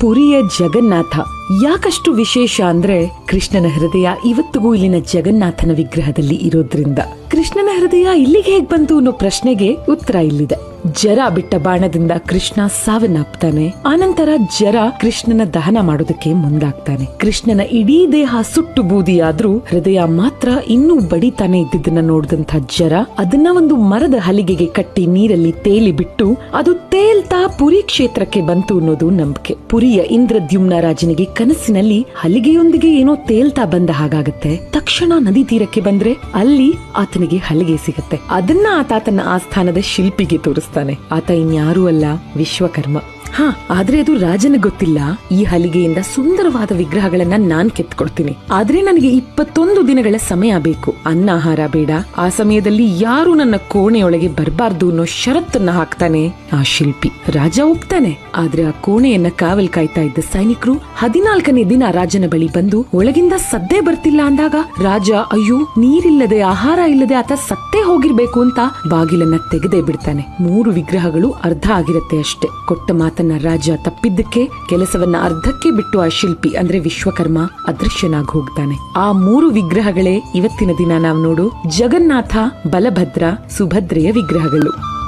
ಪುರಿಯ ಜಗನ್ನಾಥ ಯಾಕಷ್ಟು ವಿಶೇಷ ಅಂದ್ರೆ ಕೃಷ್ಣನ ಹೃದಯ ಇವತ್ತಿಗೂ ಇಲ್ಲಿನ ಜಗನ್ನಾಥನ ವಿಗ್ರಹದಲ್ಲಿ ಇರೋದ್ರಿಂದ ಕೃಷ್ಣನ ಹೃದಯ ಇಲ್ಲಿಗೆ ಹೇಗ್ ಬಂತು ಅನ್ನೋ ಪ್ರಶ್ನೆಗೆ ಉತ್ತರ ಇಲ್ಲಿದೆ. ಜರ ಬಿಟ್ಟ ಬಾಣದಿಂದ ಕೃಷ್ಣ ಸಾವನ್ನಪ್ತಾನೆ ಆನಂತರ ಜರ ಕೃಷ್ಣನ ದಹನ ಮಾಡೋದಕ್ಕೆ ಮುಂದಾಗ್ತಾನೆ. ಕೃಷ್ಣನ ಇಡೀ ದೇಹ ಸುಟ್ಟು ಬೂದಿಯಾದ್ರೂ ಹೃದಯ ಮಾತ್ರ ಇನ್ನೂ ಬಡಿತಾನೆ ಇದ್ದಿದ್ದನ್ನ ನೋಡಿದಂತ ಜರ ಅದನ್ನ ಒಂದು ಮರದ ಹಲಿಗೆಗೆ ಕಟ್ಟಿ ನೀರಲ್ಲಿ ತೇಲಿ ಬಿಟ್ಟು ಅದು ತೇಲ್ತಾ ಪುರಿ ಕ್ಷೇತ್ರಕ್ಕೆ ಬಂತು ಅನ್ನೋದು ನಂಬಿಕೆ. ಪುರಿಯ ಇಂದ್ರದ್ಯುಮ್ನ ರಾಜನಿಗೆ ಕನಸಿನಲ್ಲಿ ಹಲಿಗೆಯೊಂದಿಗೆ ಏನೋ ತೇಲ್ತಾ ಬಂದ ಹಾಗಾಗತ್ತೆ. ತಕ್ಷಣ ನದಿ ತೀರಕ್ಕೆ ಬಂದ್ರೆ ಅಲ್ಲಿ ಆತನಿಗೆ ಹಲಿಗೆ ಸಿಗತ್ತೆ. ಅದನ್ನ ಆತ ತನ್ನ ಆಸ್ಥಾನದ ಶಿಲ್ಪಿಗೆ ತೋರಿಸ್ತಾನೆ. ಆತ ಇನ್ಯಾರೂ ಅಲ್ಲ, ವಿಶ್ವಕರ್ಮ. ಹಾ, ಆದ್ರೆ ಅದು ರಾಜನ ಗೊತ್ತಿಲ್ಲ. ಈ ಹಲಿಗೆಯಿಂದ ಸುಂದರವಾದ ವಿಗ್ರಹಗಳನ್ನ ನಾನ್ ಕೆತ್ಕೊಡ್ತೀನಿ. ಆದ್ರೆ ನನಗೆ ಇಪ್ಪತ್ತೊಂದು ದಿನಗಳ ಸಮಯ ಬೇಕು. ಅನ್ನ ಆಹಾರ ಬೇಡ. ಆ ಸಮಯದಲ್ಲಿ ಯಾರು ನನ್ನ ಕೋಣೆಯೊಳಗೆ ಬರಬಾರ್ದು ಅನ್ನೋ ಷರತ್ತನ್ನ ಹಾಕ್ತಾನೆ ಆ ಶಿಲ್ಪಿ. ರಾಜ ಒಪ್ತಾನೆ. ಆದ್ರೆ ಆ ಕೋಣೆಯನ್ನ ಕಾವಲ್ ಕಾಯ್ತಾ ಇದ್ದ ಸೈನಿಕರು ಹದಿನಾಲ್ಕನೇ ದಿನ ರಾಜನ ಬಳಿ ಬಂದು ಒಳಗಿಂದ ಸದ್ದೇ ಬರ್ತಿಲ್ಲ ಅಂದಾಗ, ರಾಜ, ಅಯ್ಯೋ, ನೀರಿಲ್ಲದೆ, ಆಹಾರ ಇಲ್ಲದೆ ಆತ ಸತ್ತೇ ಹೋಗಿರ್ಬೇಕು ಅಂತ ಬಾಗಿಲನ್ನ ತೆಗೆದೇ ಬಿಡ್ತಾನೆ. ಮೂರು ವಿಗ್ರಹಗಳು ಅರ್ಧ ಆಗಿರತ್ತೆ ಅಷ್ಟೇ. ಕೊಟ್ಟ ಮಾತನ್ನ ರಾಜ ತಪ್ಪಿದ್ದಕ್ಕೆ, ಕೆಲಸವನ್ನ ಅರ್ಧಕ್ಕೆ ಬಿಟ್ಟು ಆ ಶಿಲ್ಪಿ, ಅಂದ್ರೆ ವಿಶ್ವಕರ್ಮ, ಅದೃಶ್ಯನಾಗಿ ಹೋಗ್ತಾನೆ. ಆ ಮೂರು ವಿಗ್ರಹಗಳೇ ಇವತ್ತಿನ ದಿನ ನಾವು ನೋಡು ಜಗನ್ನಾಥ, ಬಲಭದ್ರ, ಸುಭದ್ರೆಯ ವಿಗ್ರಹಗಳು.